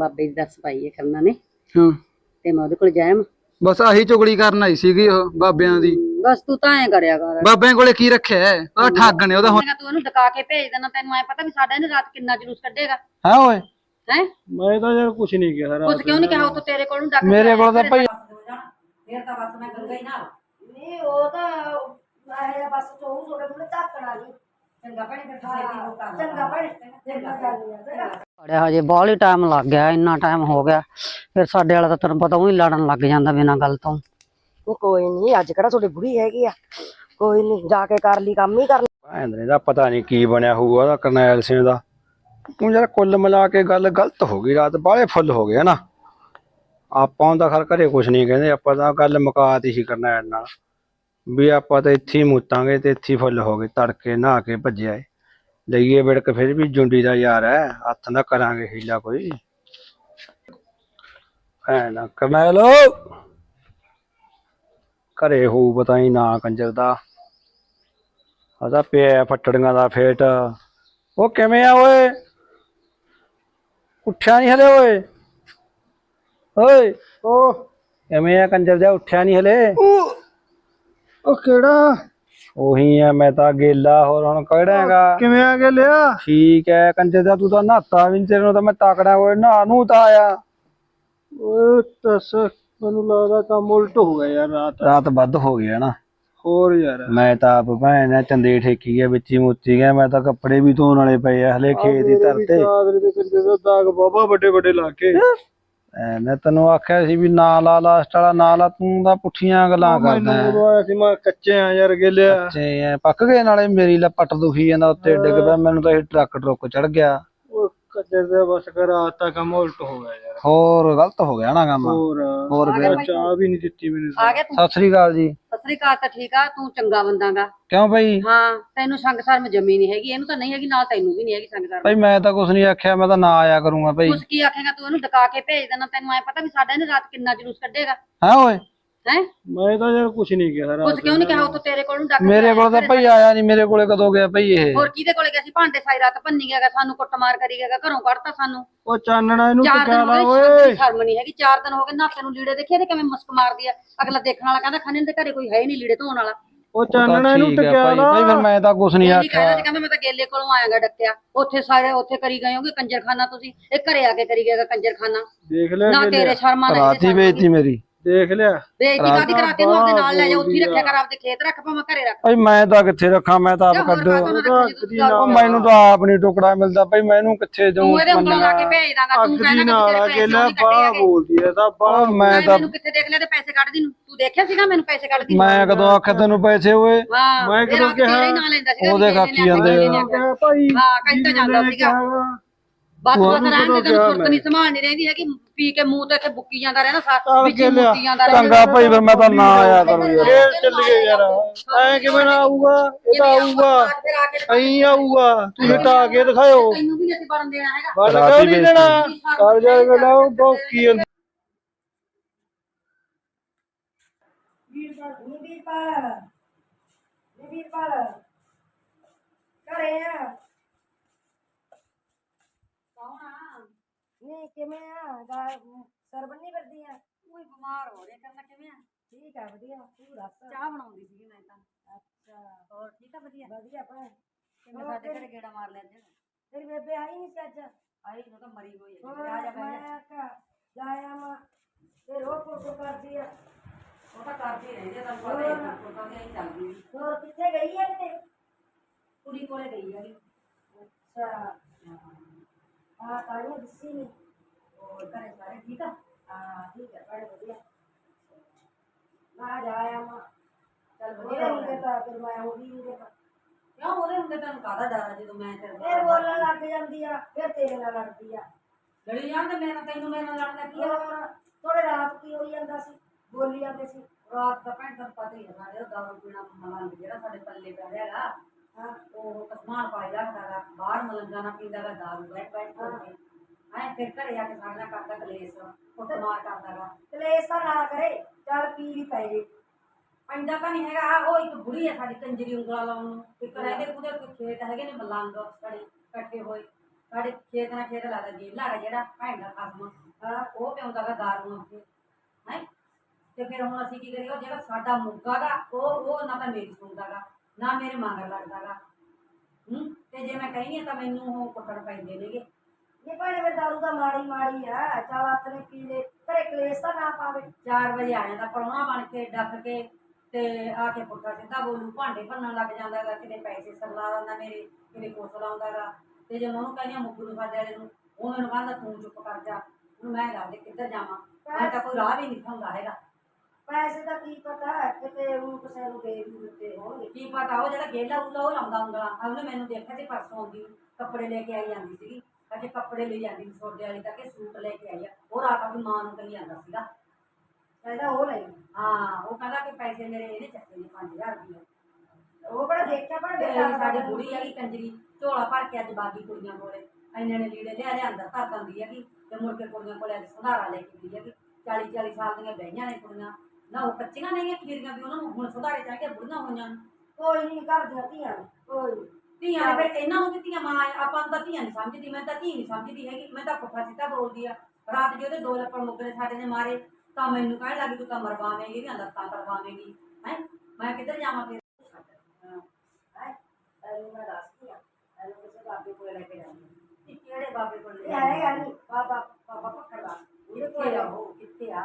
ਬਾਬੇ ਦੀ ਦੱਸ ਪਾਈ ਹੈ ਕਰਨਾ ਨੇ। ਹਾਂ। ਤੇ ਮੈਂ ਉਹਦੇ ਕੋਲ ਜਾਇਆ ਬਸ ਆਹੀ ਚੁਗਲੀ ਕਰਨ ਆਈ ਸੀਗੀ ਉਹ ਬਾਬਿਆਂ ਦੀ। ਬਸ ਤੂੰ ਤਾਂ ਐ ਕਰਿਆ ਕਰ। ਬਾਬਿਆਂ ਕੋਲੇ ਕੀ ਰੱਖਿਆ ਹੈ? ਉਹ ਠੱਗ ਨੇ ਉਹਦਾ ਹੁਣ। ਤੂੰ ਉਹਨੂੰ ਡਕਾ ਕੇ ਭੇਜ ਦੇਣਾ ਤੈਨੂੰ ਐ ਪਤਾ ਵੀ ਸਾਡਾ ਇਹਨੇ ਰਾਤ ਕਿੰਨਾ ਜਲੂਸ ਕੱਢੇਗਾ। ਹੈ ਓਏ। ਹੈ? ਮੈਂ ਤਾਂ ਯਾਰ ਕੁਝ ਨਹੀਂ ਕਿਹਾ ਕੁਝ ਕਿਉਂ ਨਹੀਂ ਕਿਹਾ? ਉਹ ਤਾਂ ਤੇਰੇ ਕੋਲ ਨੂੰ ਡੱਕ ਮੇਰੇ ਕੋਲ ਤਾਂ ਭਾਈ ਫੇਰ ਤਾਂ ਬਸ ਮੈਂ ਗੰਗਾ ਹੀ ਨਾਲ ਨਹੀਂ ਉਹ ਤਾਂ ਆਇਆ ਬਸ ਚੋਂ ਥੋੜੇ ਥੋੜੇ ਧੱਕਣਾ ਜੀ ਚੰਗਾ ਭੈਣੇ ਫਿਰ ਚੰਗਾ ਭੈਣੇ ਚੰਗਾ ਕਰਨੀ ਆ ਅੜਿਆ ਹਜੇ ਬਹੁਤ ਹੀ ਟਾਈਮ ਲੱਗ ਗਿਆ ਇੰਨਾ ਟਾਈਮ ਹੋ ਗਿਆ। ਫਿਰ ਸਾਡੇ ਵਾਲਾ ਤਾਂ ਤੈਨੂੰ ਪਤਾ ਉਹੀ ਲੜਨ ਲੱਗ ਜਾਂਦਾ ਬਿਨਾਂ ਗੱਲ ਤੋਂ। ਉਹ ਕੋਈ ਨਹੀਂ ਅੱਜ ਕਿਹੜਾ ਤੁਹਾਡੀ ਬੁੜੀ ਹੈਗੀ ਆ? ਕੋਈ ਨਹੀਂ ਜਾ ਕੇ ਕਰ ਲਈ ਕੰਮ ਹੀ ਕਰ ਭੈਣ ਦਾ ਪਤਾ ਨਹੀਂ ਕੀ ਬਣਿਆ ਹੋਊਗਾ ਉਹਦਾ ਕਰਨੈਲ ਸਿੰਘ ਦਾ। ਤੂੰ ਯਾਰ ਕੁੱਲ ਮਿਲਾ ਕੇ ਗੱਲ ਗਲਤ ਹੋ ਗਈ ਰਾਤ ਬਾਹਲੇ ਫੁੱਲ ਹੋ ਗਏ ਨਾ ਆਪਾਂ ਤਾਂ ਖਰ ਘਰੇ ਕੁਝ ਨਹੀਂ ਕਹਿੰਦੇ ਆਪਾਂ ਤਾਂ ਗੱਲ ਮੁਕਾਤੀ ਸੀ ਕਰਨੈਲ ਨਾਲ। ਵੀ ਆਪਾਂ ਤਾਂ ਇੱਥੇ ਹੀ ਮੁੱਤਾਂਗੇ ਤੇ ਇੱਥੇ ਹੀ ਫੁੱਲ ਹੋ ਗਏ ਤੜਕੇ ਨਹਾ ਕੇ ਭੱਜਿਆ ਏ ਲਈਏ ਵਿੜਕ ਫਿਰ ਵੀ ਜੁੰਡੀ ਦਾ ਯਾਰ ਹੈ ਹੱਥ ਨਾ ਕਰਾਂਗੇ ਹੀਲਾ ਕੋਈ। ਐ ਨਾ ਕਰਨੈਲ ਘਰੇ ਹੋਊ ਪਤਾ ਹੀ ਨਾ ਕੰਜਰ ਦਾ। ਆਦਾ ਪਿਆ ਫੱਟੜੀਆਂ ਦਾ ਫੇਟ। ਉਹ ਕਿਵੇਂ ਆ ਓਏ? ਉੱਠਿਆ ਨਹੀਂ ਹਲੇ ਓਏ? ਓਏ ਉਹ ਕਿਵੇਂ ਆ ਕੰਜਰ ਦਾ ਉੱਠਿਆ ਨਹੀਂ ਹਲੇ? ਉਹ ਕਿਹੜਾ? ਉਹੀ ਆ ਮੈਂ ਤਾਂ ਗੇਲਾ ਹੋਰ ਹੁਣ ਕਿਹੜਾ ਹੈਗਾ? ਕਿਵੇਂ ਆ ਗਿਆ ਲਿਆ ਠੀਕ ਹੈ ਕੰਜਰ ਦਾ ਤੂੰ ਤਾਂ ਨਹਾਤਾ ਵੀ ਨੀ, ਤੇਰੇ ਨੂੰ ਤਾਂ ਮੈਂ ਤਕੜਾ ਓਏ ਨਹਾ ਨੂੰ ਤਾਂ ਆਇਆ। ਓਏ ਤਸ ਮੈਨੂੰ ਲੱਗਦਾ ਕੰਮ ਉਲਟ ਹੋ ਗਿਆ ਯਾਰ ਰਾਤ। ਰਾਤ ਵੱਧ ਹੋ ਗਿਆ ਨਾ। ਹੋਰ ਯਾਰ। ਮੈਂ ਤਾਂ ਆਪ ਭੈਣ ਨੇ ਚੰਦੇ ਠੇਕੀ ਗਿਆ ਵਿੱਚ ਹੀ ਮੁੱਤੀ ਗਿਆ ਮੈਂ ਤਾਂ ਕੱਪੜੇ ਵੀ ਧੋਣ ਵਾਲੇ ਪਏ ਆ ਹਲੇ ਖੇਤ ਦੀ ਧਰਤੇ। ਚਾਦਰੇ ਦੇ ਕੰਜੇ ਦਾ ਦਾਗ ਬਾਬਾ ਵੱਡੇ ਵੱਡੇ ਲਾ ਕੇ। ਮੈਂ ਤੈਨੂੰ ਆਖਿਆ ਸੀ ਵੀ ਨਾ ਲਾ ਲਾਸਟ ਵਾਲਾ ਨਾ ਲਾ ਤੂੰ ਤਾਂ ਪੁੱਠੀਆਂ ਗੱਲਾਂ ਕਰਦਾ ਮੈਨੂੰ। ਉਦੋਂ ਆਇਆ ਸੀ ਮੈਂ ਕੱਚੇ ਆ ਯਾਰ ਗੇਲਿਆ ਬੱਚੇ ਐ ਪੱਕ ਗਏ ਨਾਲੇ ਮੇਰੀ ਲੱਪਟ ਦੁਖੀ ਜਾਂਦਾ ਉੱਤੇ ਡਿੱਗ ਪਿਆ ਮੈਨੂੰ ਤਾਂ ਇਹ ਟਰੱਕ ਟਰੁੱਕ ਚੜ ਗਿਆ ਕੱਚੇ ਦੇ ਬਸ ਕਰ ਰਾਤ ਤਾਂ ਕੰਮ ਉਲਟ ਹੋ ਗਿਆ ਯਾਰ। ਹੋਰ ਗਲਤ ਹੋ ਗਿਆ ਨਾ ਕੰਮ। ਹੋਰ ਹੋਰ ਫਿਰ? ਚਾਹ ਵੀ ਨਹੀਂ ਦਿੱਤੀ ਮੈਨੂੰ। ਆ ਗਿਆ ਤੂੰ। ਸਤਿ ਸ੍ਰੀ ਅਕਾਲ ਜੀ। ਸਤਿ ਸ੍ਰੀ ਅਕਾਲ ਤਾਂ ਠੀਕ ਆ ਤੂੰ ਚੰਗਾ ਬੰਦਾਗਾ ਕਿਉਂ ਬਈ? ਹਾਂ ਤੈਨੂੰ ਸੰਗ ਸ਼ਰਮ ਜਮੀ ਨਹੀਂ ਹੈਗੀ ਇਹਨੂੰ ਤਾਂ ਨਹੀਂ ਹੈਗੀ ਨਾਲ ਤੈਨੂੰ ਵੀ ਨਹੀਂ ਹੈਗੀ ਸੰਗ ਸ਼ਰਮ। ਬਈ ਮੈਂ ਤਾਂ ਕੁਝ ਨਹੀਂ ਆਖਿਆ ਮੈਂ ਤਾਂ ਨਾ ਆਇਆ ਕਰੂੰਗਾ ਬਈ। ਕੁਛ ਕੀ ਆਖੇਗਾ ਤੂੰ ਇਹਨੂੰ ਡਕਾ ਕੇ ਭੇਜ ਦੇਣਾ ਤੈਨੂੰ ਐ ਪਤਾ ਵੀ ਸਾਡਾ ਇਹਨੇ ਰਾਤ ਕਿੰਨਾ ਜਲੂਸ ਕੱਢੇਗਾ। ਹੈ ਓਏ? ਹੈ? ਮੈਂ ਤਾਂ ਯਾਰ ਕੁਝ ਨਹੀਂ ਕਿਹਾ ਰਾਤ ਕੁਛ ਕਿਉਂ ਨਹੀਂ ਕਿਹਾ? ਉਹ ਤਾਂ ਤੇਰੇ ਕੋਲ ਨੂੰ ਡੱਕ ਮੇਰੇ ਕੋਲ ਤਾਂ ਭਈ ਆਇਆ ਨਹੀਂ ਮੇਰੇ ਕੋਲੇ ਕਦੋਂ ਗਿਆ ਭਈ ਇਹ? ਹੋਰ ਕਿਹਦੇ ਕੋਲੇ ਗਿਆ ਸੀ? ਭਾਂਡੇ ਸਾਰੀ ਰਾਤ ਭੰਨੀ ਗਿਆਗਾ ਸਾਨੂੰ ਕੁੱਟਮਾਰ ਕਰੀ ਗਿਆਗਾ ਘਰੋਂ ਕੱਢਤਾ ਸਾਨੂੰ। ਉਹ ਚਾਨਣਾ ਇਹਨੂੰ ਚਾਰ ਟਿਕਾ ਦਿਨ ਲਾ ਹੋ ਗਏ ਓਏ? ਸ਼ਰਮ ਨਹੀਂ ਹੈਗੀ ਚਾਰ ਦਿਨ ਹੋ ਗਏ ਨਾਤੇ ਨੂੰ ਲੀੜੇ ਦੇਖੇ ਤੇ ਕਿਵੇਂ ਮੁਸਕ ਮਾਰਦੀ ਆ? ਅਗਲਾ ਦੇਖਣ ਵਾਲਾ ਕਹਿੰਦਾ ਖਨੇ ਦੇ ਘਰੇ ਕੋਈ ਹੈ ਹੀ ਨਹੀਂ ਲੀੜੇ ਧੋਣ ਵਾਲਾ। ਉਹ ਚਾਨਣਾ ਇਹਨੂੰ ਠੀਕ ਹੈ ਟਿਕਾ ਭਾਈ। ਲਾ। ਭਾਈ ਫਿਰ ਮੈਂ ਤਾਂ ਕੁਝ ਨਹੀਂ ਇਹ ਆਖਿਆ। ਕਹਿੰਦਾ ਸੀ ਕਹਿੰਦਾ ਮੈਂ ਤਾਂ ਗੇਲੇ ਕੋਲੋਂ ਆਇਆਗਾ ਡੱਕਿਆ। ਉੱਥੇ ਸਾਰੇ ਉੱਥੇ ਕਰੀ ਗਏ ਹੋਗੇ ਕੰਜਰਖਾਨਾ ਤੁਸੀਂ। ਇਹ ਘਰੇ ਆ ਕੇ ਕਰੀ ਗਿਆਗਾ ਕੰਜਰਖਾਨਾ। ਦੇਖ ਲਿਆ ਨਾ ਤੇਰੇ ਸ਼ਰਮਾਂ ਰਾਤੀ ਬੇਇੱਜ਼ਤੀ ਮੇਰੀ। ਦੇਖ ਲਿਆ। ਬੇਇੱਜ਼ਤੀ ਕਾਦੀ ਕਰਾ ਕੇ ਨੂੰ ਆਪਦੇ ਨਾਲ ਲੈ ਜਾ ਉੱਥੇ ਹੀ ਰੱਖਿਆ ਕਰ ਆਪਦੇ ਖੇਤ ਰੱਖ ਭਾਵੇਂ ਘਰੇ ਰੱਖ। ਭਾਈ ਮੈਂ ਤਾਂ ਕਿੱਥੇ ਰੱਖਾਂ ਮੈਂ ਤਾਂ ਆਪ ਕੱਢੋ ਉਹ ਮੈਨੂੰ ਤਾਂ ਆਪ ਨਹੀਂ ਟੁਕੜਾ ਮਿਲਦਾ ਭਾਈ ਮੈਨੂੰ ਕਿੱਥੇ ਜਾਊਂ ਤੂੰ ਇਹਦੇ ਉਂਗਲਾਂ ਲਾ ਕੇ ਭੇਜ ਦਾਂਗਾ ਤੂੰ ਕਹਿੰਦਾ ਨਾਲ ਕਿ ਲੈ ਹੈਗੇ। ਬੋਲਦੀ ਐ ਤਾਂ ਬਾਹ ਉਹ ਮੈਂ ਤਾਂ ਮੈਨੂੰ ਕਿੱਥੇ ਦੇਖ ਲਿਆ ਤੇ ਪੈਸੇ ਕੱਢਦੀ ਨੂੰ? ਤੂੰ ਦੇਖਿਆ ਸੀਗਾ ਮੈਨੂੰ ਪੈਸੇ ਕੱਢਦੀ? ਮੈਂ ਕਦੋਂ ਆਖਿਆ ਤੈਨੂੰ ਪੈਸੇ ਓਏ? ਮੈਂ ਕਦੋਂ ਕਿਹਾ? ਇਹਨੇ ਕਾਕੀ ਜਾਂਦੇ ਆ। ਭਾਈ ਹਾਂ ਕਹਿੰਦਾ ਜਾਂਦਾ ਸੀਗਾ। ਬਸ ਬਸ ਰਹਿਣ ਦੇ ਤੈਨੂੰ ਸੁਰਤ ਨਹੀਂ ਸੰਭਾਲ ਨਹੀਂ ਰਹਿੰਦੀ ਹੈਗੀ ਪੀ ਕੇ ਮੂੰਹ ਤੇ ਇੱਥੇ ਬੁੱਕੀ ਜਾਂਦਾ ਰਹਿਣਾ ਸਾਰਾ ਵਿੱਚ ਲਿਆ। ਮੁੱਕੀ ਜਾਂਦਾ ਰਹਿਣਾ ਚੰਗਾ ਭਾਈ ਫਿਰ ਮੈਂ ਤਾਂ ਨਾ ਆਇਆ ਕਰੂੰ ਯਾਰ ਫੇਰ ਚੱਲ ਗਏ ਯਾਰ ਐ ਕਿਵੇਂ ਨਾ ਆਊਗਾ ਇਹ ਤਾਂ ਆਊਗਾ ਅਹੀਂ ਆਊਗਾ ਤੁਸੀਂ ਤਾਂ ਆ ਕੇ ਦਿਖਾਓ ਤੈਨੂੰ ਵੀ ਨਹੀਂ ਅਸੀਂ ਵੜਨ ਦੇਣਾ ਹੈਗਾ ਬਸ ਕਿਉਂ ਨਹੀਂ ਦੇਣਾ ਕਰ ਜਾ ਕੇ ਲਾਓ ਬੋਕੀ ਵੀਰਪਾਲ ਵੀਰਪਾਲ ਵੀਰਪਾਲ ਘਰੇ ਆ ਨੀ ਕਿਵੇਂ ਆ ਗਾ- ਸਰਬਨ ਨਹੀਂ ਵਰਦੀ ਆ ਕੋਈ ਬਿਮਾਰ ਹੋ ਰਿਹਾ ਕਰਨਾ ਕਿਵੇਂ ਆ ਠੀਕ ਆ ਵਧੀਆ ਤੂੰ ਦੱਸ ਚਾਹ ਬਣਾਉਂਦੀ ਸੀ ਮੈਂ ਤਾਂ ਅੱਛਾ ਹੋਰ ਠੀਕ ਆ ਵਧੀਆ ਵਧੀਆ ਭੈਣ ਕਿਵੇਂ ਸਾਡੇ ਘਰੇ ਗੇੜਾ ਮਾਰ ਲਿਆ ਅੱਜ ਤੇਰੀ ਬੇਬੇ ਆਈ ਨਹੀਂ ਸੀ ਅੱਜ ਆਈ ਨੂੰ ਤਾਂ ਮਰੀ ਹੋਈ ਹੈ ਹੋਰ ਆ ਜਾ ਬਹਿ ਜਾ ਮੈਂ ਆਖਿਆ ਜਾਇਆ ਮਾ ਤੇ ਰੋ ਕੋ ਕਰਦੀ ਆ ਉਹ ਤਾਂ ਕਰਦੀ ਰਹਿੰਦੀ ਆ ਤੁਹਾਨੂੰ ਪਤਾ ਹੀ ਹੈ ਕੋਟਾਂ ਦੀ ਆਈ ਚੱਲਦੀ ਸੀ। ਹੋਰ ਕਿੱਥੇ ਗਈ ਆ ਤੇ ਕੁੜੀ ਕੋਲੇ ਗਈ ਹੈਗੀ ਅੱਛਾ ਆ ਕਾਹਨੂੰ ਦਿੱਸੀ ਨਹੀਂ ਹੋਰ ਘਰੇ ਸਾਰੇ ਠੀਕ ਆ ਹਾਂ ਠੀਕ ਹੈ ਬੜੇ ਵਧੀਆ ਮੈਂ ਜਾਇਆ ਮਾ ਚੱਲ ਉਹਦੇ ਵਧੀਆ ਹੋ ਹੁੰਦੇ ਗਿਆ ਤਾਂ ਫਿਰ ਮੈਂ ਉਹ ਵੀ ਨਹੀਂ ਦੇਖਾ ਕਿਉਂ ਉਹਦੇ ਹੁੰਦੇ ਤੁਹਾਨੂੰ ਕਾਹਦਾ ਡਰ ਆ ਜਦੋਂ ਮੈਂ ਤੇਰੇ ਫਿਰ ਬੋਲਣ ਲੱਗ ਜਾਂਦੀ ਆ ਫਿਰ ਤੇਰੇ ਨਾਲ ਲੜਦੀ ਆ ਲੜੀ ਜਾਂਦੇ ਮੇਰੇ ਨਾਲ ਤੈਨੂੰ ਮੇਰੇ ਨਾਲ ਲੜਨਾ ਕੀ ਆ ਹੋਰ ਥੋੜੇ ਰਾਤ ਕੀ ਹੋਈ ਜਾਂਦਾ ਸੀ ਬੋਲੀ ਜਾਂਦੇ ਸੀ ਰਾਤ ਦਾ ਭੈਣ ਤੁਹਾਨੂੰ ਪਤਾ ਹੀ ਹੈ ਸਾਡੇ ਉਹ ਦਾਰੂ ਪੀਣਾ ਮਲੰਗ ਜਿਹੜਾ ਸਾਡੇ ਪੱਲੇ ਪੈ ਰਿਹਾ ਹੈਗਾ ਹਾਂ ਉਹ ਕਸਮਾਨ ਪਾਈ ਰੱਖਦਾ ਗਾ ਬਾਹਰ ਮਲੰਗਾ ਨਾ ਪੀਂਦਾ ਗਾ ਦਾਰੂ ਬੈਠ ਬੈਠ ਕੇ ਐ ਫਿਰ ਘਰੇ ਆ ਕੇ ਸਾਡੇ ਨਾਲ ਕਰਦਾ ਕਲੇਸ਼ ਕੁੱਟਮਾਰ ਕਰਦਾ ਗਾ। ਕਲੇਸ਼ ਤਾਂ ਨਾ ਕਰੇ ਚੱਲ ਪੀ ਵੀ ਪੈ ਜੇ। ਪੈਂਦਾ ਤਾਂ ਨਹੀਂ ਹੈਗਾ ਉਹ ਇੱਕ ਬੁੜੀ ਹੈ ਸਾਡੀ ਕੰਜਰੀ ਉਂਗਲਾ ਲਾਉਣ ਨੂੰ। ਇੱਕ ਰਹਿੰਦੇ ਉਹਦੇ ਕੋਈ ਖੇਤ ਹੈਗੇ ਨੇ ਮਲੰਗ ਸਾਡੇ ਇਕੱਠੇ ਹੋਏ। ਸਾਡੇ ਖੇਤ ਨਾਲ ਖੇਤ ਲੱਗਦਾ ਜੇਲਾ ਹੈਗਾ ਜਿਹੜਾ ਭੈਣ ਦਾ ਖਸਮ। ਹਾਂ ਉਹ ਪਿਉਂਦਾ ਗਾ ਦਾਰੂ ਉੱਥੇ। ਹੈ? ਤੇ ਫਿਰ ਹੁਣ ਅਸੀਂ ਕੀ ਕਰੀਏ ਉਹ ਜਿਹੜਾ ਸਾਡਾ ਮੁੱਗਾ ਗਾ ਉਹ ਉਹ ਨਾ ਤਾਂ ਮੇਰੀ ਸੁਣਦਾ ਗਾ। ਨਾ ਮੇਰੇ ਮਗਰ ਲੱਗਦਾ ਗਾ ਹੂੰ? ਤੇ ਜੇ ਮੈਂ ਕਹਿੰਦੀ ਹਾਂ ਤਾਂ ਮੈਨੂੰ ਉਹ ਕੁੱਟਣ ਪੈਂਦੇ ਨੇਗੇ। ਨਹੀਂ ਭੈਣੇ ਫਿਰ ਦਾਰੂ ਤਾਂ ਮਾੜੀ ਮਾੜੀ ਆ। ਚੱਲ ਆਪਣੇ ਪੀ ਲੈ ਘਰੇ ਕਲੇਸ਼ ਤਾਂ ਨਾ ਪਾਵੇ। 4 ਵਜੇ ਆ ਜਾਂਦਾ ਪਰੌਣਾ ਬਣ ਕੇ ਡੱਕ ਕੇ ਤੇ ਆ ਕੇ ਪੁੱਠਾ ਸਿੱਧਾ ਬੋਲੂ ਭਾਂਡੇ ਭੰਨਣ ਲੱਗ ਜਾਂਦਾ ਗਾ ਕਿਤੇ ਪੈਸੇ ਸਰਲਾ ਦਿੰਦਾ ਮੇਰੇ ਕਿਤੇ ਕੁਛ ਲਾਉਂਦਾ ਗਾ ਤੇ ਜੇ ਮੈਂ ਉਹਨੂੰ ਕਹਿੰਦੀ ਮੁੱਗੂ ਨੂੰ ਸਾਡੇ ਵਾਲੇ ਨੂੰ ਉਹ ਮੈਨੂੰ ਕਹਿੰਦਾ ਤੂੰ ਚੁੱਪ ਕਰ ਜਾ। ਹੁਣ ਮੈਂ ਦੱਸ ਦੇ ਕਿੱਧਰ ਜਾਵਾਂ। ਮੈਂ ਤਾਂ ਕੋਈ ਰਾਹ ਵੀ ਨਹੀਂ ਖਾਂਦਾ ਹੈਗਾ। ਪੈਸੇ ਦਾ ਕੀ ਪਤਾ ਕਿਤੇ ਉਹ ਕਿਸੇ ਨੂੰ ਦੇ ਵੀ ਦਿੱਤੇ ਹੋਣਗੇ। ਕੀ ਪਤਾ ਉਹ ਜਿਹੜਾ ਗੇਲਾ ਉਲਾ ਉਹ ਲਾਉਂਦਾ ਆ ਉਹਨੇ ਮੈਨੂੰ ਦੇਖਿਆ ਸੀ ਪਰਸੋਂ ਆਉਂਦੀ ਕੱਪੜੇ ਲੈ ਕੇ ਆਈ ਜਾਂਦੀ ਸੀਗੀ। ਅਜੇ ਕੱਪੜੇ ਲਈ ਜਾਂਦੀ ਸੀ ਸੋਡੇ ਵਾਲੀ ਤੱਕ ਸੂਟ ਲੈ ਕੇ ਆਈ ਆ। ਉਹ ਰਾਤ ਆਪਣੀ ਮਾਂ ਨੂੰ ਕਹੀ ਜਾਂਦਾ ਸੀਗਾ। ਕਹਿੰਦਾ ਉਹ ਲੈ ਹਾਂ ਉਹ ਕਹਿੰਦਾ ਕਿ ਪੈਸੇ ਮੇਰੇ ਇਹਨੇ ਚੱਕੇ ਨੇ 5000 ਰੁਪਏ। ਉਹ ਕਿਹੜਾ ਦੇਖਿਆ ਪਰ ਤੇ ਸਾਡੀ ਬੁੜੀ ਹੈਗੀ ਕੰਜਰੀ ਝੋਲਾ ਭਰ ਕੇ ਅੱਜ ਬਾਗੀ ਕੁੜੀਆਂ ਕੋਲੇ। ਇੰਨੇ ਨੇ ਲੀੜੇ ਲਿਆ ਲਿਆ ਅੰਦਰ ਧਰ ਦਿੰਦੀ ਹੈਗੀ। ਤੇ ਮੁੜ ਕੇ ਕੁੜੀਆਂ ਕੋਲੇ ਅੱਜ ਸੁਧਾਰਾ ਲੈ ਕੇ ਗਈ ਹੈਗੀ। 40 40 ਸਾਲ ਦੀਆਂ ਬਹਿਆਂ ਨੇ ਕੁੜੀਆਂ। ਨਾ ਉਹ ਕੱਚੀਆਂ ਨਹੀਂ ਖੀਰੀਆਂ ਵੀ ਉਹਨਾਂ ਨੂੰ ਹੁਣ ਸੁਧਾਰੇ ਚਾਹੀਦੇ ਬੁੜੀਆਂ ਹੋਈਆਂ ਨੇ। ਕੋਈ ਨਹੀਂ ਕਰਦੀਆਂ ਧੀਆਂ ਨੂੰ, ਕੋਈ ਨੀ। ਧੀਆਂ ਨੇ ਫਿਰ ਇਹਨਾਂ ਨੂੰ ਵੀ ਧੀਆਂ ਮਾਂ ਆ, ਆਪਾਂ ਨੂੰ ਤਾਂ ਧੀਆਂ ਨਹੀਂ ਸਮਝਦੀ ਮੈਂ ਤਾਂ ਧੀ ਨਹੀਂ ਸਮਝਦੀ ਹੈਗੀ ਮੈਂ ਤਾਂ ਪੁੱਠਾ ਸਿੱਧਾ ਬੋਲਦੀ ਆ। ਰਾਤ ਜੇ ਉਹਦੇ ਦੋ ਲੱਪੜ ਮੁੱਕਰੇ ਸਾਡੇ ਨੇ ਮਾਰੇ ਤਾਂ ਮੈਨੂੰ ਕਹਿਣ ਲੱਗੀ ਤੂੰ ਤਾਂ ਮਰਵਾਵੇਂਗੀ ਇਹਦੀਆਂ ਲੱਤਾਂ ਕਰਵਾਵੇਂਗੀ ਹੈ? ਮੈਂ ਕਿੱਧਰ ਜਾਵਾਂ ਫਿਰ? ਹਾਂ। ਹੈਂ? ਤੈਨੂੰ ਮੈਂ ਦੱਸਦੀ ਆ ਤੈਨੂੰ ਕਿਸੇ ਬਾਬੇ ਕੋਲ ਲੈ ਕੇ ਜਾਂਦੀ ਇਹ ਕਿਹੜੇ ਬਾਬੇ ਕੋਲ ਇਹ ਆਏਗਾ ਨਹੀਂ ਬਾਬਾ ਬਾਬਾ ਪੱਕੜ ਦਾ ਉਹਦੇ ਕੋਲ ਕਿੱਥੇ ਆ ਜਾਓ ਉਹ ਕਿੱਥੇ ਆ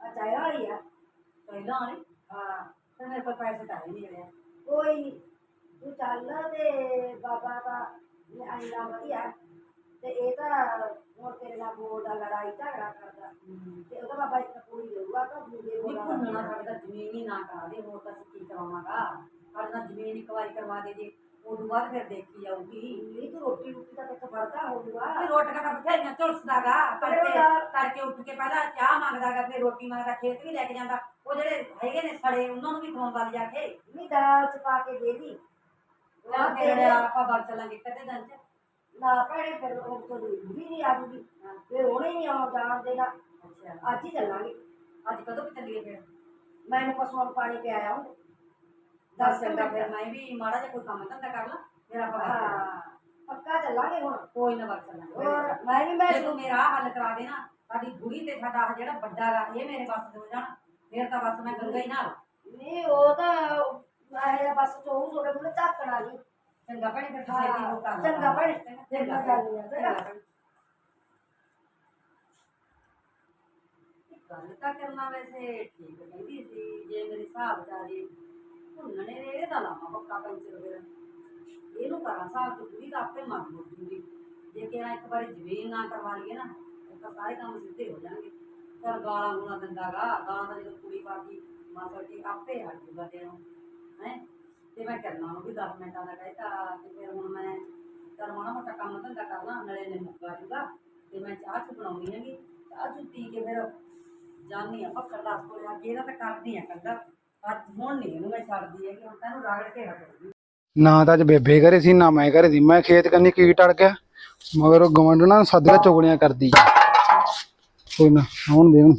ਆ ਚਾਹਿਆ ਵਾਲੀ ਆ ਪਹਿਲਾਂ ਵਾਲੀ ਹਾਂ ਤੇ ਮੇਰੇ ਕੋਲ ਪੈਸੇ ਤਾਂ ਹੈ ਨਹੀਂ ਜਿਹੜੇ ਕੋਈ ਨੀ ਤੂੰ ਚੱਲ ਤੇ ਬਾਬਾ ਦਾ ਆਈਲਾ ਵਧੀਆ ਤੇ ਇਹ ਤਾਂ ਹੁਣ ਤੇਰੇ ਨਾਲ ਬੋਲਦਾ ਲੜਾਈ ਝਗੜਾ ਕਰਦਾ। ਤੇ ਉਹਦਾ ਬਾਬਾ ਇੱਕ ਪੂਰੀ ਦੇਊਗਾ ਤਾਂ ਬੂਗੇ ਨਹੀਂ ਭੁੰਨਣਾ ਸਾਡੇ ਜ਼ਮੀਨ ਹੀ ਨਾ ਕਰਾ ਦੇ ਹੋਰ ਤਾਂ ਅਸੀਂ ਕੀ ਕਰਾਵਾਂਗਾ? ਸਾਡੇ ਜ਼ਮੀਨ ਇੱਕ ਵਾਰੀ ਕਰਵਾ ਦੇ ਜੇ ਉਦੋਂ ਬਾਅਦ ਫਿਰ ਦੇਖੀ ਜਾਊਗੀ। ਨਹੀਂ ਤੂੰ ਰੋਟੀ ਰੋਟੀ ਤਾਂ ਕਿੱਥੇ ਫੜਦਾ ਹੋਊਗਾ। ਤੇ ਰੋਟੀਆਂ ਤਾਂ ਬਥੇਰੀਆਂ ਝੁਲਸਦਾਗਾ ਤੜਕੇ ਤੜਕੇ ਉੱਠ ਕੇ ਪਹਿਲਾਂ ਚਾਹ ਮੰਗਦਾਗਾ ਫਿਰ ਰੋਟੀ ਮੰਗਦਾ ਖੇਤ ਵੀ ਲੈ ਕੇ ਜਾਂਦਾ। ਉਹ ਜਿਹੜੇ ਹੈਗੇ ਨੇ ਸੜੇ ਉਹਨਾਂ ਨੂੰ ਵੀ ਖਵਾਉਂਦਾ ਲਿਜਾ ਕੇ। ਨਹੀਂ ਦਾਲ ਚ ਪਾ ਕੇ ਦੇ ਦੀ। ਤਾਂ ਫਿਰ ਆਪਾਂ ਬਾਹਰ ਚੱਲਾਂਗੇ ਕਦੇ ਦਿਨ ਚ। ਨਾ ਭੈਣੇ ਫਿਰ ਉਹ ਤੋਂ ਵੀ ਨਹੀਂ ਆ ਜੂਗੀ। ਫਿਰ ਉਹਨੇ ਨਹੀਂ ਆਉਣ ਜਾਣ ਦੇਣਾ। ਅੱਛਾ। ਅੱਜ ਹੀ ਚੱਲਾਂਗੇ। ਅੱਜ ਕਦੋਂ ਵੀ ਚੱਲੀਏ ਫਿਰ? ਮੈਨੂੰ ਪਸ਼ੂਆਂ ਨੂੰ ਪਾਣੀ ਪਿਆਇਆ ਹੁੰਦੇ ਦਸ ਚੰਗਾ ਫਿਰ ਮੈਂ ਵੀ ਮਾੜਾ ਜਿਹਾ ਕੋਈ ਕੰਮ ਧੰਦਾ ਕਰ ਲਾਂ ਫਿਰ ਆਪਾਂ। ਹਾਂ ਪੱਕਾ ਚੱਲਾਂਗੇ ਹੁਣ। ਕੋਈ ਨਾ ਬਾਹਰ ਚੱਲਾਂਗੇ ਹੋਰ ਮੈਂ ਵੀ ਮੈਂ ਤੂੰ ਮੇਰਾ ਆਹ ਹੱਲ ਕਰਾ ਦੇ ਨਾ ਸਾਡੀ ਬੁੜੀ ਤੇ ਸਾਡਾ ਆਹ ਜਿਹੜਾ ਵੱਡਾ ਗਾ ਇਹ ਮੇਰੇ ਪਾਸ ਹੋ ਜਾਣ। ਫਿਰ ਤਾਂ ਬਸ ਮੈਂ ਗੰਗਾ ਹੀ ਨਾ ਨਹੀਂ ਉਹ ਤਾਂ ਮੈਂ ਬਸ ਚੋਂ ਛੋਟੇ ਮੂਲੇ ਝਾਕਣਾ ਨਹੀਂ ਚੰਗਾ ਭੈਣੇ ਫਿਰ ਤੁਸੀਂ ਦੀ ਹੋ ਕਰ ਚੰਗਾ ਭੈਣੇ, ਚੰਗਾ ਕਰਨੀ ਆ, ਚੰਗਾ। ਭੈਣੇ। ਗੱਲ ਤਾਂ ਕਰਨਾ ਵੈਸੇ ਠੀਕ ਕਹਿੰਦੀ ਸੀ ਜੇ ਮੇਰੇ ਹਿਸਾਬ ਚ ਆ ਜੇ ਭੁੰਨਣੇ ਰੇੜੇ ਦਾ ਲਾਵਾਂ ਪੱਕਾ ਪੈਂਚਰ ਫਿਰ ਇਹਨੂੰ ਕਰਾਂ ਹਿਸਾਬ ਤੇ ਬੁੜੀ ਦਾ ਆਪੇ ਮਰ ਮੁੱਕੂਗੀ ਜੇ ਕਿਹਾ ਇੱਕ ਵਾਰੀ ਜ਼ਮੀਨ ਨਾ ਕਰਵਾ ਲਈਏ ਨਾ ਫਿਰ ਤਾਂ ਸਾਰੇ ਕੰਮ ਸਿੱਧੇ ਹੋ ਜਾਣਗੇ ਚਲ ਗਾਲਾਂ ਗੁਣਾ ਦਿੰਦਾਗਾ ਗਾਲਾਂ ਦਾ ਜਦੋਂ ਕੁੜੀ ਪਾਤੀ ਮਾਸਰ ਕੇ ਆਪੇ ਹਟ ਜੂਗਾ ਤੈਨੂੰ ਹੈ ਤੇ ਮੈਂ ਕਰਨਾ ਉਹ ਵੀ 10 ਮਿੰਟਾਂ ਦਾ ਕਹਿਤਾ ਤੇ ਫਿਰ ਹੁਣ ਮੈਂ ਚਲ ਮਾੜਾ ਮੋਟਾ ਕੰਮ ਧੰਦਾ ਕਰਨਾ ਨਲੇ ਨੇ ਮੁੱਕਾ ਜੂਗਾ ਤੇ ਮੈਂ ਚਾਹ ਚ ਬਣਾਉਣੀ ਹੈਗੀ। ਚਾਹ ਚ ਪੀ ਕੇ ਫਿਰ ਜਾਨੀ ਆ ਪੱਕਰ ਦਾਸ ਕੋਲ ਆ ਇਹਦਾ ਤਾਂ ਕਰਦੀ ਆ ਕੰਦਾ ਅੱਜ ਹੁਣ ਨਹੀਂ ਇਹਨੂੰ ਮੈਂ ਛੱਡਦੀ ਹੈਗੀ ਹੁਣ ਤੈਨੂੰ ਰਗੜ ਕੇ ਰੱਖੂਗੀ ਨਾ ਤਾਂ ਅੱਜ ਬੇਬੇ ਘਰੇ ਸੀ ਨਾ ਮੈਂ ਘਰੇ ਸੀ। ਮੈਂ ਖੇਤ ਕੰਨੀ ਕੀ ਟੜ ਗਿਆ ਮਗਰ ਉਹ ਗਵੰਡਣਾ ਸੱਦ ਕੇ ਚੁਗਲੀਆਂ ਕਰਦੀ। ਕੋਈ ਨਾ ਆਉਣ ਦੇ ਹੁਣ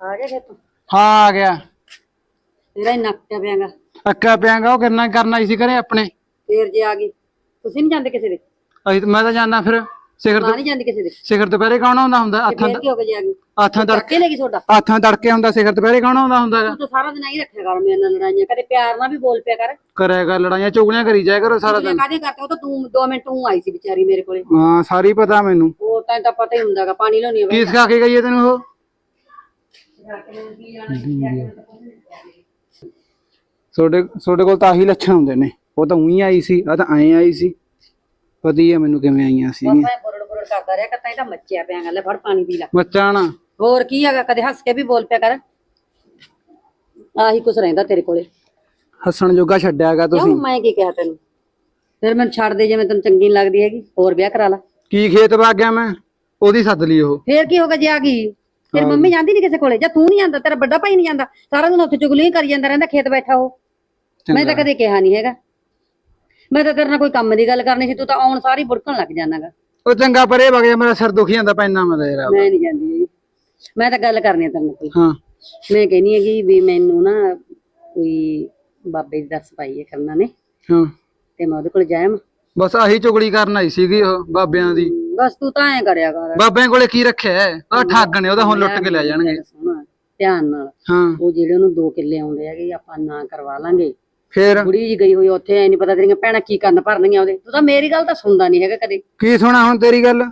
ਆ ਗਿਆ ਤੂੰ ਹਾਂ ਆ ਗਿਆ। ਤੇਰਾ ਹੀ ਨੱਕ ਪਿਆਗਾ? ਅੱਕਾ ਪਿਆਗਾ? ਉਹ ਕਰਨਾ ਕਰਨਾ ਸੀ ਘਰੇ ਆਪਣੇ। ਫੇਰ ਜੇ ਆ ਗਈ ਤੁਸੀਂ ਨਹੀਂ ਜਾਂਦੇ ਕਿਸੇ ਦੇ? ਅਸੀਂ ਤਾਂ- ਮੈਂ ਤਾਂ ਜਾਣਾ ਫਿਰ ਸਿਖਰ ਮਾਂ ਨਹੀਂ ਜਾਂਦੀ ਕਿਸੇ ਦੇ। ਸਿਖਰ ਦੁਪਹਿਰੇ ਕੌਣ ਆਉਂਦਾ ਹੁੰਦਾ? ਆਥਾਂ ਫੇਰ ਕੀ ਹੋ ਗਿਆ ਜੇ ਆ ਗਈ? ਆਥਾਂ ਤੜਕੇ ਚੱਕੇ ਲੈ ਗਈ ਤੁਹਾਡਾ? ਆਥਾਂ ਤੜਕੇ ਹੁੰਦਾ ਸਿਖਰ ਦੁਪਹਿਰੇ ਕੌਣ ਆਉਂਦਾ ਹੁੰਦਾ? ਤੂੰ ਤਾਂ ਸਾਰਾ ਦਿਨ ਆਈ ਰੱਖਿਆ ਕਰ ਮੇਰੇ ਨਾਲ ਲੜਾਈਆਂ ਕਦੇ ਪਿਆਰ ਨਾਲ ਵੀ ਬੋਲ ਪਿਆ ਕਰ। ਕਰਿਆ ਕਰ ਲੜਾਈਆਂ ਚੁਗਲੀਆਂ ਕਰੀ ਜਾਇਆ ਕਰੋ ਸਾਰਾ ਦਿਨ। ਕਾਹਦੇ ਕਰਤੇ? ਉਹ ਤਾਂ ਤੂੰ 2 ਮਿੰਟ ਤੂੰ ਆਈ ਸੀ ਵਿਚਾਰੀ ਮੇਰੇ ਕੋਲੇ। ਹਾਂ ਸਾਰੀ ਪਤਾ ਮੈਨੂੰ। ਉਹ ਤਾਂ ਤਾਂ ਪਤਾ ਹੀ ਹੁੰਦਾਗਾ ਪਾਣੀ ਲਾਉਣੀ ਕੀ ਸਿਖਾ ਕੇ ਗਈ ਹੈ ਤੈਨੂੰ ਉਹ? ਤੁਹਾਡੇ ਤੁਹਾਡੇ ਕੋਲ ਤਾਂ ਆਹੀ ਲੱਛਣ ਹੁੰਦੇ ਨੇ। ਉਹ ਤਾਂ ਉਹੀ ਆਈ ਸੀ ਆ ਤਾਂ ਐਂ ਆਈ ਸੀ। ਪਤਾ ਹੀ ਮੈਨੂੰ ਕਿਵੇਂ ਆਈਆਂ ਸੀ ਮੈਂ ਬੁਰੜ ਬੁਰੜ ਕਰਦਾ ਰਿਹਾ ਕਰਤਾ ਇਹ ਤਾਂ ਮੱਚਿਆ ਪਿਆ ਗੱਲ ਫੜ ਪਾਣੀ ਪੀ ਲੈ। ਨਾ। ਹੋਰ ਕੀ ਹੈਗਾ ਕਦੇ ਹੱਸ ਕੇ ਵੀ ਬੋਲ ਪਿਆ ਕਰ। ਆਹੀ ਕੁਛ ਰਹਿੰਦਾ ਤੇਰੇ ਕੋਲੇ। ਹੱਸਣ ਜੋਗਾ ਛੱਡਿਆਗਾ ਕਿਉਂ ਤੁਸੀਂ। ਮੈਂ ਕੀ ਕਿਹਾ ਤੈਨੂੰ? ਫਿਰ ਮੈਨੂੰ ਛੱਡ ਦੇ ਜਿਵੇਂ ਤੈਨੂੰ ਚੰਗੀ ਨੀ ਲੱਗਦੀ ਹੈਗੀ ਹੋਰ ਵਿਆਹ ਕਰਾ ਲਾ। ਕੀ ਖੇਤ ਵਾ ਗਿਆ ਮੈਂ? ਉਹਦੀ ਸੱਦ ਲਈ ਉਹ। ਫੇਰ ਕੀ ਹੋਗਾ ਜੇ ਆ ਗਈ? ਤੇਰੀ ਮੰਮੀ ਜਾਂਦੀ ਨਹੀਂ ਕਿਸੇ ਕੋਲੇ? ਜਾਂ ਤੂੰ ਨਹੀਂ ਜਾਂਦਾ ਤੇਰਾ ਵੱਡਾ ਭਾਈ ਨਹੀਂ ਜਾਂਦਾ। ਸਾਰਾ ਦਿਨ ਉੱਥੇ ਚੁਗਲੀ ਕਰੀ ਜਾਂਦਾ ਰਹਿੰਦਾ ਖੇਤ ਬੈਠਾ ਉਹ। ਮੈਂ ਤਾਂ ਕਦੇ ਕਿਹਾ ਨਹੀਂ ਹੈਗਾ। ਮੈਂ ਤਾਂ ਤੇਰੇ ਨਾਲ ਕੋਈ ਕੰਮ ਦੀ ਗੱਲ ਕਰਨੀ ਸੀ ਤੂੰ ਤਾਂ ਆਉਣ ਸਾਰੀ ਬੁੜਕਣ ਲੱਗ ਜਾਣਾਗਾ। ਉਹ ਚੰਗਾ ਪਰੇ ਵਗ ਜਾ ਮੇਰਾ ਸਿਰ ਦੁਖੀ ਜਾਂਦਾ ਪੈਣਾ ਮੈਂ ਤਾਂ ਯਾਰ ਮੈਂ ਨਹੀਂ ਜਾਂਦੀ ਹੈਗੀ। ਮੈਂ ਤਾਂ ਗੱਲ ਕਰਨੀ ਆ ਤੇਰੇ ਨਾਲ ਕੋਈ। ਹਾਂ। ਮੈਂ ਕਹਿੰਨੀ ਹੈਗੀ ਵੀ ਮੈਨੂੰ ਨਾ ਕੋਈ ਬਾਬੇ ਦੀ ਦੱਸ ਪਾਈ ਹੈ ਕਰਨਾ ਨੇ। ਹਾਂ। ਤੇ ਮੈਂ ਉਹਦੇ ਕੋਲ ਜਾਇਆ ਬਸ ਆਹੀ ਚੁਗਲੀ ਕਰਨ ਆਈ ਸੀਗੀ ਉਹ ਬਾਬਿਆਂ ਦੀ। ਬਸ ਤੂੰ ਤਾਂ ਐ ਕਰਿਆ ਕਰ। ਬਾਬਿਆਂ ਕੋਲੇ ਕੀ ਰੱਖਿਆ ਹੈ? ਆ ਠੱਗ ਨੇ ਉਹਦਾ ਹੁਣ ਲੁੱਟ ਕੇ ਲੈ ਜਾਣਗੇ। ਸੁਣ ਧਿਆਨ ਨਾਲ। ਹਾਂ। ਉਹ ਜਿਹੜੇ ਉਹਨੂੰ ਦੋ ਕਿੱਲੇ ਆਉਂਦੇ ਹੈਗੇ ਆਪਾਂ ਨਾ ਕਰਵਾ ਲਾਂਗੇ। ਫੇਰ? ਬੁੜੀ ਜੀ ਗਈ ਹੋਈ ਉੱਥੇ ਐ ਨਹੀਂ ਪਤਾ ਤੇਰੀਆਂ ਭੈਣਾਂ ਕੀ ਕਰਨ ਭਰਨਗੀਆਂ ਉਹਦੇ। ਤੂੰ ਤਾਂ ਮੇਰੀ ਗੱਲ ਤਾਂ ਸੁਣਦਾ ਨਹੀਂ ਹੈਗਾ ਕਦੇ। ਕੀ ਸੁਣਾ ਹੁਣ ਤੇਰੀ ਗੱਲ?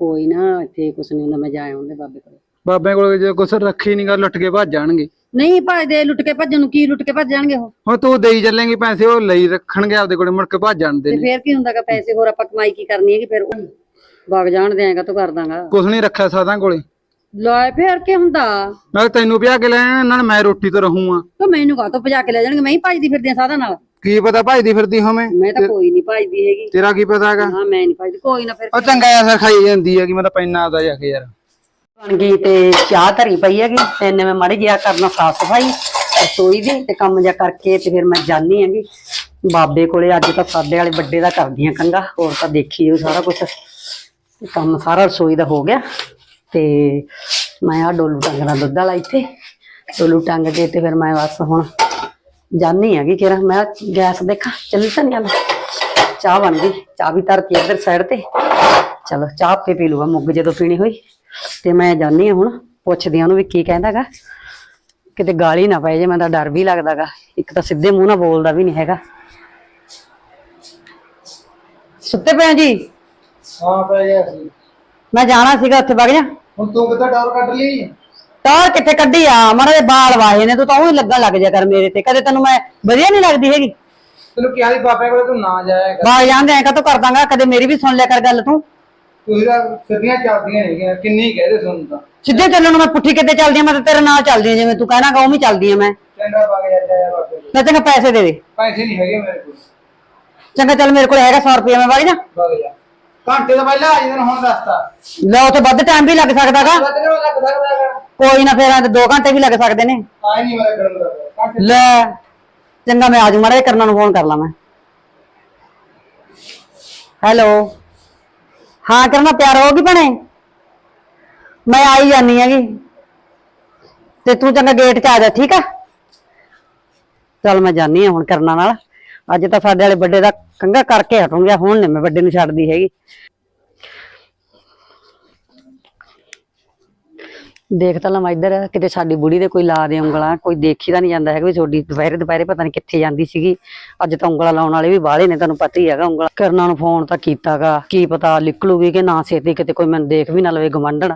ਕੋਈ ਨਾ ਇੱਥੇ ਕੁਛ ਨਹੀਂ ਹੁੰਦਾ ਮੈਂ ਜਾ ਆਉਂਦੇ ਬਾਬੇ ਕੋਲ। ਬਾਬਿਆਂ ਕੋਲੇ ਜੇ ਕੁਛ ਰੱਖੀ ਨਹੀਂ ਗਾ ਲੁੱਟ ਕੇ ਭੱਜ ਜਾਣਗੇ। ਨਹੀਂ ਭੱਜਦੇ ਲੁੱਟ ਕੇ ਭੱਜਣ ਨੂੰ ਕੀ ਲੁੱਟ ਕੇ ਭੱਜ ਜਾਣਗੇ ਉਹ? ਹੁਣ ਤੂੰ ਦੇਈ ਚੱਲੇਂਗੀ ਪੈਸੇ ਉਹ ਲਈ ਰੱਖਣਗੇ ਆਪਦੇ ਕੋਲੇ ਮੁੜ ਕੇ ਭੱਜ ਜਾਣਦੇ ਤੇ ਨੇ। ਫੇਰ ਕੀ ਹੁੰਦਾਗਾ ਪੈਸੇ ਹੋਰ ਆਪਾਂ ਕਮਾਈ ਕੀ ਕਰਨੀ ਹੈਗੀ ਫਿਰ ਉਹ ਵਗ ਜਾਣ ਦੇਗਾ ਤੂੰ ਕਰ ਦਾਂਗਾ। ਕੁਛ ਨਹੀਂ ਰੱਖਿਆ ਸਾਧਾਂ ਕੋਲੇ। ਲੈ ਫੇਰ ਕੀ ਹੁੰਦਾ? ਮੈਂ ਤੈਨੂੰ ਵਿਆਹ ਕੇ ਲੈਣਾ ਇਹਨਾਂ ਨੇ ਮੈਂ ਰੋਟੀ ਤੋਂ ਰਹੂੰਗਾ। ਤੂੰ ਮੈਨੂੰ ਕਾਹ ਤੋਂ ਭਜਾ ਕੇ ਲੈ ਜਾਣਗੇ? ਮੈਂ ਹੀ ਭੱਜਦੀ ਫਿਰਦੀ ਆ ਸਾਧਾ ਨਾਲ। ਕੀ ਪਤਾ ਭੱਜਦੀ ਫਿਰਦੀ ਹੋਵੇਂ? ਮੈਂ ਤਾਂ ਕੋਈ ਨਹੀਂ ਭੱਜਦੀ ਹੈਗੀ। ਤੇਰਾ ਕੀ ਪਤਾ ਹੈਗਾ? ਹਾਂ ਮੈਂ ਨਹੀਂ ਭੱਜਦੀ ਕੋਈ ਨਾ ਫਿਰ ਉਹ ਚੰਗਾ ਯਾਰ ਫਿਰ ਖਾਈ ਜਾਂਦੀ ਹੈਗੀ ਮੈਂ ਤਾਂ ਪੈਨਾ ਆਦਾ ਜਾ ਕੇ ਯਾਰ। ਬਣ ਗਈ ਤੇ ਚਾਹ ਧਰੀ ਪਈ ਹੈਗੀ ਤੇ ਇਹਨੇ ਮੈਂ ਮਾੜੀ ਜਿਹਾ ਕਰਨਾ ਸਾਫ਼ ਸਫ਼ਾਈ ਰਸੋਈ ਦੀ ਤੇ ਕੰਮ ਜਿਹਾ ਕਰਕੇ ਤੇ ਫਿਰ ਮੈਂ ਜਾਣੀ ਹੈਗੀ। ਬਾਬੇ ਕੋਲੇ ਅੱਜ ਤਾਂ ਸਾਡੇ ਵਾਲੇ ਵੱਡੇ ਦਾ ਕਰਦੀਆਂ ਕੰਗਾ ਹੋਰ ਤਾਂ ਦੇਖੀ ਸਾਰਾ ਕੁਝ ਕੰਮ ਸਾਰਾ ਰਸੋਈ ਦਾ ਹੋ ਗਿਆ। ਤੇ ਮੈਂ ਆ ਡੋਲੂ ਟੰਗਣਾ ਦੁੱਧ ਵਾਲਾ ਇੱਥੇ। ਡੋਲੂ ਟੰਗ ਕੇ ਤੇ ਫਿਰ ਮੈਂ ਬਸ ਹੁਣ ਜਾਣੀ ਹੈਗੀ ਕਿਰਾ ਮੈਂ ਗੈਸ ਦੇਖਾਂ ਚੱਲ ਤਾਂ ਨਹੀਂ ਚਾਹ ਬਣ ਗਈ। ਚਾਹ ਵੀ ਧਰਤੀ ਇੱਧਰ ਸਾਈਡ ਤੇ। ਚਲੋ ਚਾਹ ਆਪੇ ਪੀ ਲੂਗਾ ਮੁੱਗ ਜਦੋਂ ਪੀਣੀ ਹੋਈ। ਤੇ ਮੈਂ ਜਾਣੀ ਹੁਣ ਪੁੱਛਦੀ ਆ ਉਹਨੂੰ ਵੀ ਕੀ ਕਹਿੰਦਾਗਾ ਕਿਤੇ ਗਾਲੀ ਨਾ ਪਏ ਜੇ ਮੈਨੂੰ ਤਾਂ ਡਰ ਵੀ ਲੱਗਦਾਗਾ ਇੱਕ ਤਾਂ ਸਿੱਧੇ ਮੂੰਹ ਨਾਲ ਬੋਲਦਾ ਵੀ ਨਹੀਂ ਹੈਗਾ। ਸੁੱਤੇ ਹੋ ਜੀ? ਹਾਂ ਪੈ ਗਿਆ ਸੀ ਮੈਂ ਜਾਣਾ ਸੀਗਾ ਉੱਥੇ ਵਗ ਜਾ। ਹੁਣ ਤੂੰ ਕਿੱਥੇ ਟੌਰ ਕੱਢ ਲਈ? ਤਾਰ ਕਿੱਥੇ ਕੱਢੀ ਆ? ਮਾਰੇ ਬਾਲ ਵਾਹੇ ਨੇ ਤੂੰ ਤਾਂ ਉਹ ਹੀ ਲੱਗਣ ਲੱਗ ਜਾ ਕਰ ਮੇਰੇ ਤੇ। ਕਦੇ ਤੈਨੂੰ ਮੈਂ ਵਧੀਆ ਨਹੀਂ ਲੱਗਦੀ ਹੈਗੀ। ਤੈਨੂੰ ਕਿਹਾ ਸੀ ਬਾਬੇ ਕੋਲੇ ਤੂੰ ਨਾ ਜਾਇਆ ਕਰ। ਬਾਲ ਜਾਂਦੇ ਐ ਕਾ ਕਰ ਦਾਂਗਾ? ਕਦੇ ਮੇਰੀ ਵੀ ਸੁਣ ਲਿਆ ਕਰ ਗੱਲ ਤੂੰ। ਤੁਸੀਂ ਤਾਂ ਸਿੱਧੀਆਂ ਚੱਲਦੀਆਂ ਹੈਗੀਆਂ ਕਿੰਨੀ ਕਹਦੇ ਸੁਣ ਤਾਂ। ਸਿੱਧੇ ਚੱਲਣ ਨੂੰ ਮੈਂ ਪੁੱਠੀ ਕਿੱਦੇ ਚੱਲਦੀ ਆ ਮੈਂ ਤਾਂ ਤੇਰੇ ਨਾਲ ਚੱਲਦੀ ਆ ਜਿਵੇਂ ਤੂੰ ਕਹਿਣਾਗਾ ਉਵੇਂ ਹੀ ਚੱਲਦੀ ਆ ਮੈਂ। ਚੰਗਾ ਵਗ ਜਾ ਜਾ ਬਾਬੇ ਕੋਲ। ਮੈਂ ਤੈਨੂੰ ਪੈਸੇ ਦੇ ਦੇ। ਪੈਸੇ ਨਹੀਂ ਹੈਗੇ ਮੇਰੇ ਕੋਲ। ਚੰਗਾ ਚੱਲ ਮੇਰੇ ਕੋਲ ਹੈਗਾ 100 ਰੁਪਏ ਮੈਂ ਵਗ ਜਾ। ਵਗ ਜਾ। ਘੰਟੇ ਤੋਂ ਪਹਿਲਾਂ ਆ ਜੀ ਤੈਨੂੰ ਹੁਣ ਦੱਸਤਾ ਲੈ ਤੋਂ ਵੱਧ ਟਾਈਮ ਵੀ ਲੱਗ ਸਕਦਾਗਾ ਸਕਦਾ ਹੈਗਾ ਕੋਈ ਨਾ ਫੇਰ ਆ 2 ਘੰਟੇ ਵੀ ਲੱਗ ਸਕਦੇ ਨੇ। ਆਏ ਨਹੀਂ ਮੇਰਾ ਗਰਮ ਦਾ। ਘੰਟੇ ਲੈ ਚੰਗਾ ਮੈਂ ਆਜੂ ਮਾੜਾ ਜਿਹਾ ਕਰਨਾ ਨੂੰ ਫੋਨ ਕਰ ਲਾਂ ਮੈਂ। ਹੈਲੋ ਹਾਂ ਕਰਨਾ ਪਿਆਰ ਹੋ ਗਈ ਭਣੇ? ਮੈਂ ਆਈ ਜਾਨੀ ਹੈਗੀ। ਤੇ ਤੂੰ ਚੰਗਾ ਗੇਟ 'ਚ ਆ ਜਾ ਠੀਕ ਆ? ਚੱਲ ਮੈਂ ਜਾਨੀ ਆ ਹੁਣ ਕਰਨਾ ਨਾਲ। ਅੱਜ ਤਾਂ ਸਾਡੇ ਵਾਲੇ ਵੱਡੇ ਦਾ ਕੰਗਾ ਕਰਕੇ ਹਟੂੰਗਾ ਹੁਣ ਨੀ ਮੈਂ ਵੱਡੇ ਨੂੰ ਛੱਡਦੀ ਹੈਗੀ। ਦੇਖ ਤਾਂ ਲਵਾਂ ਇੱਧਰ, ਕਿਤੇ ਸਾਡੀ ਬੁੜੀ ਦੇ ਕੋਈ ਲਾ ਦੇ ਉਂਗਲਾਂ, ਕੋਈ ਦੇਖੀ ਤਾਂ ਨਹੀਂ ਜਾਂਦਾ ਹੈਗਾ ਵੀ ਤੁਹਾਡੀ ਦੁਪਹਿਰੇ ਦੁਪਹਿਰੇ ਪਤਾ ਨਹੀਂ ਕਿੱਥੇ ਜਾਂਦੀ ਸੀਗੀ। ਅੱਜ ਤਾਂ ਉਂਗਲਾਂ ਲਾਉਣ ਵਾਲੇ ਵੀ ਬਾਹਲੇ ਨੇ, ਤੁਹਾਨੂੰ ਪਤਾ ਹੀ ਹੈਗਾ ਉਂਗਲਾਂ। ਕਰਨਾ ਨੂੰ ਫੋਨ ਤਾਂ ਕੀਤਾਗਾ, ਕੀ ਪਤਾ ਨਿਕਲੂਗੀ ਕਿ ਨਾ ਛੇਤੀ ਕਿਤੇ ਕੋਈ ਮੈਨੂੰ ਦੇਖ ਵੀ ਨਾ ਲਵੇ ਗਵੰਡਣ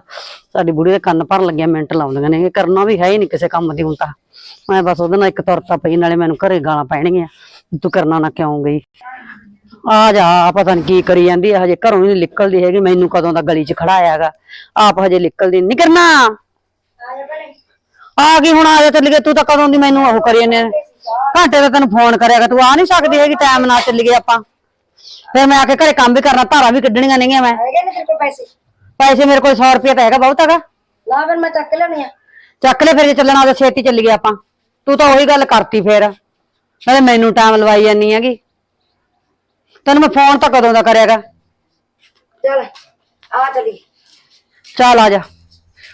ਸਾਡੀ ਬੁੜੀ ਦੇ ਕੰਨ ਭਰਨ ਲੱਗਿਆ, ਮਿੰਟ ਲਾਉਂਦੀਆਂ ਨੇ। ਇਹ ਕਰਨਾ ਵੀ ਹੈ ਹੀ ਨਹੀਂ ਕਿਸੇ ਕੰਮ ਦੀ ਹੁਣ ਤਾਂ। ਮੈਂ ਬਸ ਉਹਦੇ ਨਾਲ ਇੱਕ ਤੁਰਤਾ ਪਈ, ਨਾਲੇ ਮੈਨੂੰ ਘਰੇ ਗਾਲਾਂ ਪੈਣਗੀਆਂ। ਤੂੰ ਕਰਨਾ ਨਾ ਕਿਉਂ ਗਈ? ਆ ਜਾ ਪਤਾ ਨਹੀਂ ਕੀ ਕਰੀ ਜਾਂਦੀ ਹੈ ਹਜੇ ਘਰੋਂ ਹੀ ਨਹੀਂ ਨਿਕਲਦੀ ਹੈਗੀ ਮੈਨੂੰ ਕਦੋਂ ਦਾ ਗਲੀ 'ਚ ਖੜਾਇਆ ਹੈਗਾ। ਆਪ ਹਜੇ ਨਿਕਲਦੀ ਨਹੀਂ ਕਰਨਾ। ਆ ਗਈ ਹੁਣ ਆ ਜਾ ਚੱਲ ਗਏ ਤੂੰ ਤਾਂ ਕਦੋਂ ਦੀ ਮੈਨੂੰ ਉਹ ਕਰੀ ਜਾਂਦੇ ਘੰਟੇ ਦਾ ਤੈਨੂੰ ਫੋਨ ਕਰਿਆਗਾ ਤੂੰ ਆ ਨਹੀਂ ਸਕਦੀ ਹੈਗੀ ਟਾਈਮ ਨਾਲ ਚੱਲ ਗਏ ਆਪਾਂ। ਫਿਰ ਮੈਂ ਆ ਕੇ ਘਰੇ ਕੰਮ ਵੀ ਕਰਨਾ ਧਾਰਾਂ ਵੀ ਕੱਢਣੀਆਂ ਨੇਗੀਆਂ ਮੈਂ। ਹੈਗੇ ਨੇ ਤੇਰੇ ਕੋਲ ਪੈਸੇ? ਪੈਸੇ ਮੇਰੇ ਕੋਲ 100 ਰੁਪਏ ਤਾਂ ਹੈਗਾ ਬਹੁਤ ਹੈਗਾ। ਲਾ ਫਿਰ ਮੈਂ ਚੱਕ ਲੈਣੀ ਆ। ਚੱਕ ਲੈ ਫਿਰ ਜੇ ਚੱਲਣਾ ਤਾਂ ਛੇਤੀ ਚੱਲ ਗਏ ਆਪਾਂ। ਤੂੰ ਤਾਂ ਉਹੀ ਗੱਲ ਕਰਤੀ ਫਿਰ। ਨਾਲੇ ਮੈਨੂੰ ਟਾਈਮ ਲਵਾਈ ਜਾਨੀ ਹੈਗੀ। ਤੈਨੂੰ ਮੈਂ ਫੋਨ ਤਾਂ ਕਦੋਂ ਦਾ ਕਰਿਆਗਾ? ਚੱਲ ਆ ਚਲੀ। ਚੱਲ ਆ ਜਾ।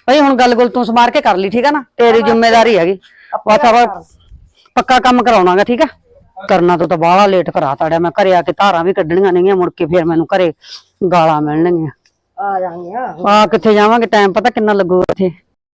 ਬਈ ਹੁਣ ਗੱਲ ਗੁੱਲ ਤੂੰ ਸਮਾਰ ਕੇ ਕਰ ਲਈ ਠੀਕ ਆ ਨਾ? ਤੇਰੀ ਜ਼ਿੰਮੇਵਾਰੀ ਹੈਗੀ। ਬਸ ਆਪਾਂ ਪੱਕਾ ਕੰਮ ਕਰਾਉਣਾਗਾ ਠੀਕ ਆ? ਕਰਨਾ ਤੋਂ ਤਾਂ ਬਾਹਲਾ ਲੇਟ ਕਰਾ ਤਾੜਿਆ। ਮੈਂ ਘਰੇ ਆ ਕੇ ਧਾਰਾਂ ਵੀ ਕੱਢਣੀਆਂ ਨੇਗੀਆਂ ਮੁੜ ਕੇ ਫਿਰ ਮੈਨੂੰ ਘਰੇ ਗਾਲਾਂ ਮਿਲਣਗੀਆਂ। ਆ ਜਾਣਗੇ ਆ ਆ ਕਿੱਥੇ ਜਾਵਾਂਗੇ? ਟਾਈਮ ਪਤਾ ਕਿੰਨਾ ਲੱਗੂਗਾ ਇੱਥੇ?